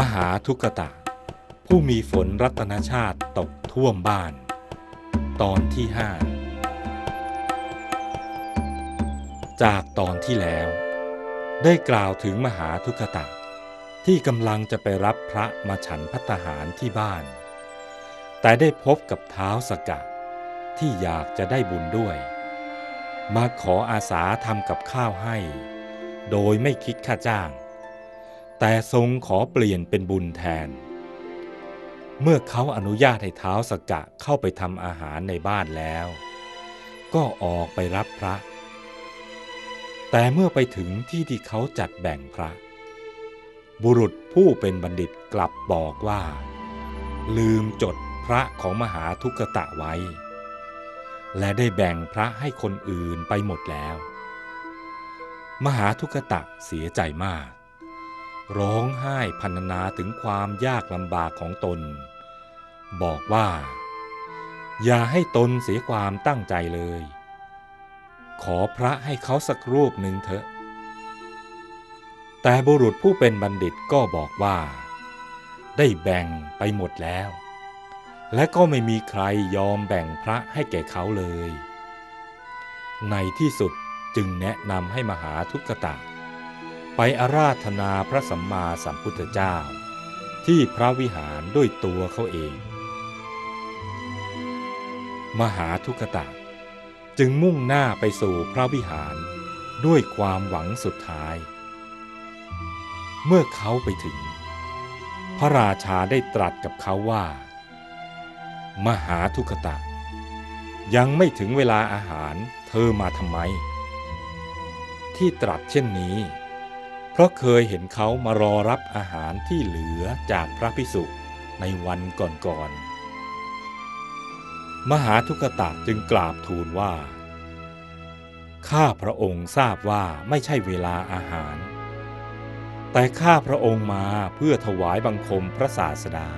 มหาทุกตะ ผู้มีฝนรัตนชาติตกท่วมบ้าน ตอนที่ห้าจากตอนที่แล้ว ได้กล่าวถึงมหาทุกตะ ที่กำลังจะไปรับพระมาฉันพัตตาหารที่บ้าน แต่ได้พบกับเท้าสกะที่อยากจะได้บุญด้วย มาขออาสาทำกับข้าวให้ โดยไม่คิดค่าจ้าง แต่ทรงขอเปลี่ยนเป็นบุญแทน เมื่อเขาอนุญาตให้เท้าสกะเข้าไปทำอาหารในบ้านแล้ว ก็ออกไปรับพระ แต่เมื่อไปถึงที่ที่เขาจัดแบ่งพระ บุรุษผู้เป็นบัณฑิตกลับบอกว่า ลืมจดพระของมหาทุกตะไว้ และได้แบ่งพระให้คนอื่นไปหมดแล้ว มหาทุกตะเสียใจมาก ร้องไห้พรรณนาถึงความยากลำบากของตน บอกว่า อย่าให้ตนเสียความตั้งใจเลย ขอพระให้เขาสักรูปหนึ่งเถอะ แต่บุรุษผู้เป็นบัณฑิตก็บอกว่า ได้แบ่งไปหมดแล้ว และก็ไม่มีใครยอมแบ่งพระให้แก่เขาเลย ในที่สุดจึงแนะนำให้มหาทุกตะ ไปอาราธนาพระสัมมาสัมพุทธเจ้า ที่พระวิหารด้วยตัวเขาเอง มหาทุกตะ จึงมุ่งหน้าไปสู่พระวิหารด้วยความหวังสุดท้าย เมื่อเขาไปถึง พระราชาได้ตรัสกับเขาว่า มหาทุกตะ ยังไม่ถึงเวลาอาหารเธอมาทำไม ที่ตรัสเช่นนี้ เพราะเคยเห็นเขามารอรับอาหารที่เหลือจากพระพิสุในวันก่อนๆ มหาทุกตะจึงกราบทูลว่า ข้าพระองค์ทราบว่าไม่ใช่เวลาอาหาร แต่ข้าพระองค์มาเพื่อถวายบังคมพระศาสดา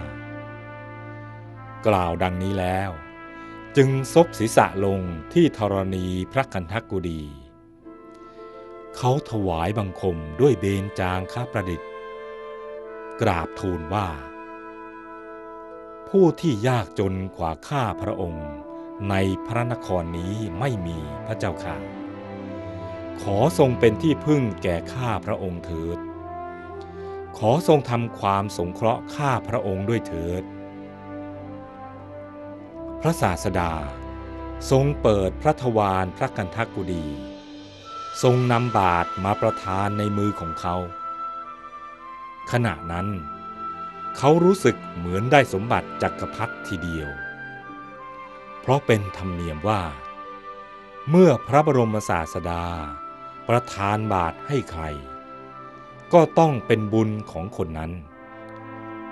กล่าวดังนี้แล้ว จึงซบศีรษะลงที่ธรณีพระคันธกุดี เขาถวายบังคมด้วยเบญจางค้าประดิษฐ์ กราบทูลว่า ผู้ที่ยากจนกว่าข้าพระองค์ในพระนครนี้ไม่มีพระเจ้าค่ะ ขอทรงเป็นที่พึ่งแก่ข้าพระองค์เถิด ขอทรงทำความสงเคราะห์ข้าพระองค์ด้วยเถิด พระศาสดาทรงเปิดพระทวารพระกันทักุดี ทรงนำบาทมาประทานในมือของเขา ขณะนั้น เขารู้สึกเหมือนได้สมบัติจักรพรรดิทีเดียว เพราะเป็นธรรมเนียมว่า เมื่อพระบรมศาสดา ประทานบาทให้ใคร ก็ต้องเป็นบุญของคนนั้น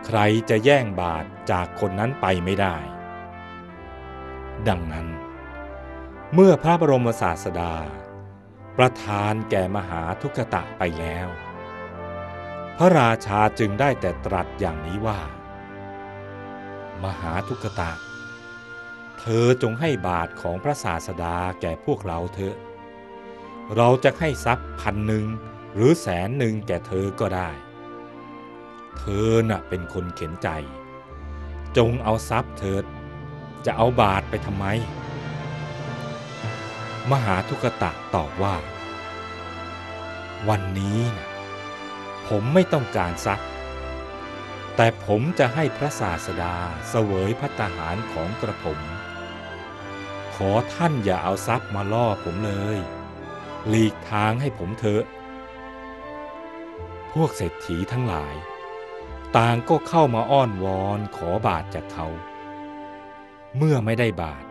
ใครจะแย่งบาทจากคนนั้นไปไม่ได้ ดังนั้น เมื่อพระบรมศาสดา ประทานแก่มหาทุกตะไปแล้ว พระราชาจึงได้แต่ตรัสอย่างนี้ว่า มหาทุกตะ เธอจงให้บาทของพระศาสดาแก่พวกเราเถอะ เราจะให้ทรัพย์พันหนึ่งหรือแสนหนึ่งแก่เธอก็ได้ เธอน่ะเป็นคนเข็นใจ จงเอาทรัพย์เถิดจะเอาบาทไปทำไม มหาทุกตะตอบว่า วันนี้นะผมไม่ต้องการทรัพย์ แต่ผมจะให้พระศาสดาเสวยพัตหารของกระผม ขอท่านอย่าเอาทรัพย์มาล่อผมเลย หลีกทางให้ผมเถอะ พวกเศรษฐีทั้งหลาย ต่างก็เข้ามาอ้อนวอนขอบาทจากเขา เมื่อไม่ได้บาท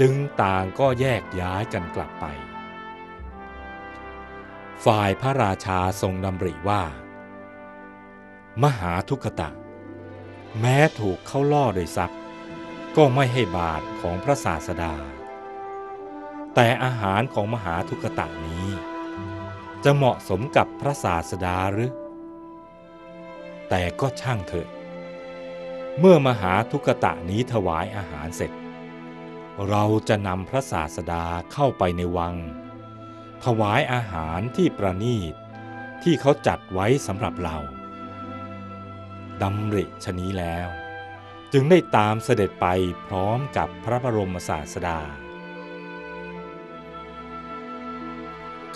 จึงต่างก็แยกย้ายกันกลับไป ฝ่ายพระราชาทรงดำริว่า มหาทุกตะ แม้ถูกเข้าล่อโดยทรัพย์ ก็ไม่ให้บาทของพระศาสดา แต่อาหารของมหาทุกตะนี้ จะเหมาะสมกับพระศาสดาหรือ แต่ก็ช่างเถอะเมื่อมหาทุกตะนี้ถวายอาหารเสร็จ เราจะนำพระศาสดาเข้าไปในวัง ถวายอาหารที่ประนีตที่เขาจัดไว้สำหรับเราดำริชนี้แล้ว จึงได้ตามเสด็จไปพร้อมกับพระบรมศาสดา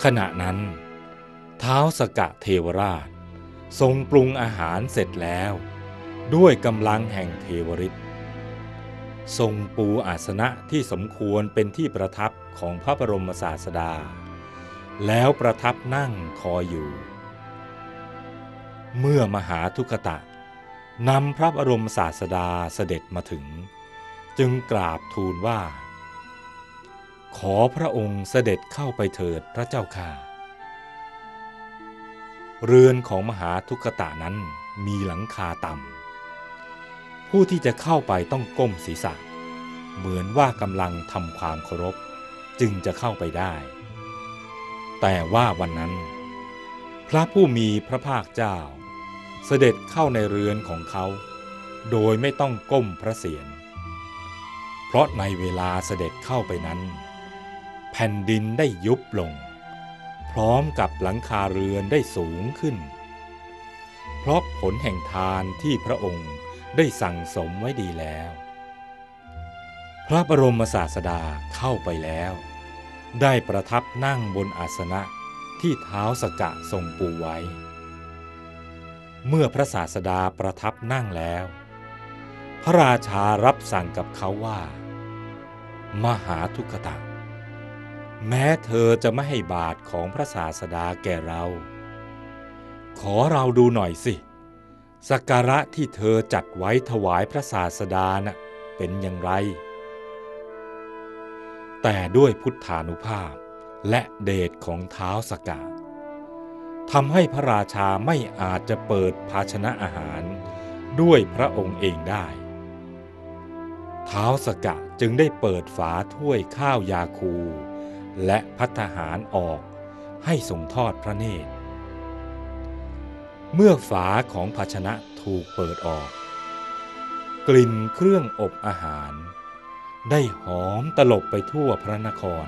ขณะนั้น เท้าสกะเทวราช ทรงปรุงอาหารเสร็จแล้ว ด้วยกำลังแห่งเทวฤทธิ ทรงปูอาสนะที่สมควรเป็นที่ประทับของพระบรมศาสดา แล้วประทับนั่งคอยอยู่ เมื่อมหาทุกตะนำพระบรมศาสดาเสด็จมาถึง จึงกราบทูลว่า ขอพระองค์เสด็จเข้าไปเถิดพระเจ้าค่ะ เรือนของมหาทุกตะนั้นมีหลังคาต่ำ ผู้ที่จะเข้าไปต้องก้มศีรษะ เหมือนว่ากำลังทำความเคารพจึงจะเข้าไปได้ แต่ว่าวันนั้น พระผู้มีพระภาคเจ้า เสด็จเข้าในเรือนของเขา โดยไม่ต้องก้มพระเศียรเพราะในเวลาเสด็จเข้าไปนั้น แผ่นดินได้ยุบลง พร้อมกับหลังคาเรือนได้สูงขึ้น เพราะผลแห่งทานที่พระองค์ ได้สั่งสมไว้ดีแล้ว พระบรมศาสดาเข้าไปแล้ว ได้ประทับนั่งบนอาสนะที่เท้าสกะทรงปูไว้ เมื่อพระศาสดาประทับนั่งแล้ว พระราชารับสั่งกับเขาว่า มหาทุกขตะ แม้เธอจะไม่ให้บาทของพระศาสดาแก่เรา ขอเราดูหน่อยสิ สักการะที่เธอจัดไว้ถวายพระศาสดาน่ะเป็นอย่างไร แต่ด้วยพุทธานุภาพและเดชของเท้าสกาทำให้พระราชาไม่อาจจะเปิดภาชนะอาหารด้วยพระองค์เองได้ เท้าสกะจึงได้เปิดฝาถ้วยข้าวยาคู และพัฒหารออกให้ทรงทอดพระเนตร เมื่อฝาของภาชนะถูกเปิดออก กลิ่นเครื่องอบอาหาร ได้หอมตลบไปทั่วพระนคร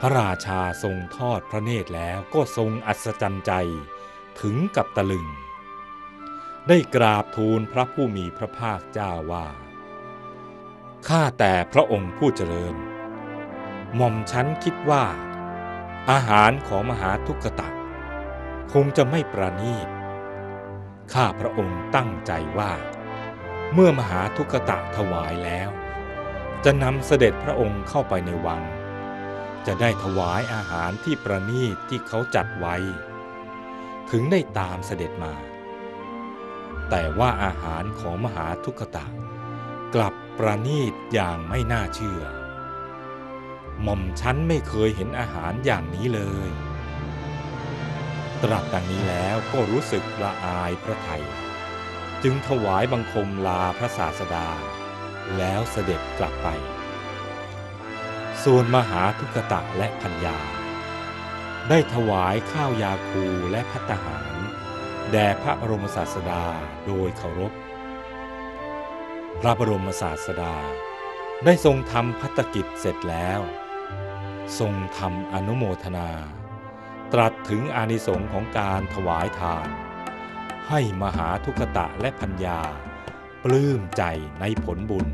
พระราชาทรงทอดพระเนตรแล้วก็ทรงอัศจรรย์ใจถึงกับตะลึง ได้กราบทูลพระผู้มีพระภาคเจ้าว่า ข้าแต่พระองค์ผู้เจริญ หม่อมฉันคิดว่า อาหารของมหาทุกขตะ คงจะไม่ประณีต ข้าพระองค์ตั้งใจว่า เมื่อมหาทุกตะถวายแล้ว จะนำเสด็จพระองค์เข้าไปในวัง จะได้ถวายอาหารที่ประณีตที่เขาจัดไว้ ถึงได้ตามเสด็จมา แต่ว่าอาหารของมหาทุกตะ กลับประณีตอย่างไม่น่าเชื่อหม่อมฉันไม่เคยเห็นอาหารอย่างนี้เลย ตรัสดังนี้แล้วก็รู้สึกละอายพระไทย จึงถวายบังคมลาพระศาสดา แล้วเสด็จกลับไป ส่วนมหาทุกตะและพัญญา ได้ถวายข้าวยาคูและพัตหาร แด่พระบรมศาสดาโดยเคารพ พระบรมศาสดา ได้ทรงทำพัตกิจเสร็จแล้ว ทรงทำอนุโมทนา ตรัสถึงอานิสงส์ของการถวายทาน ให้มหาทุกตะและพัญญา ปลื้มใจในผลบุญ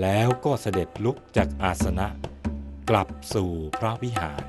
แล้วก็เสด็จลุกจากอาสนะ กลับสู่พระวิหาร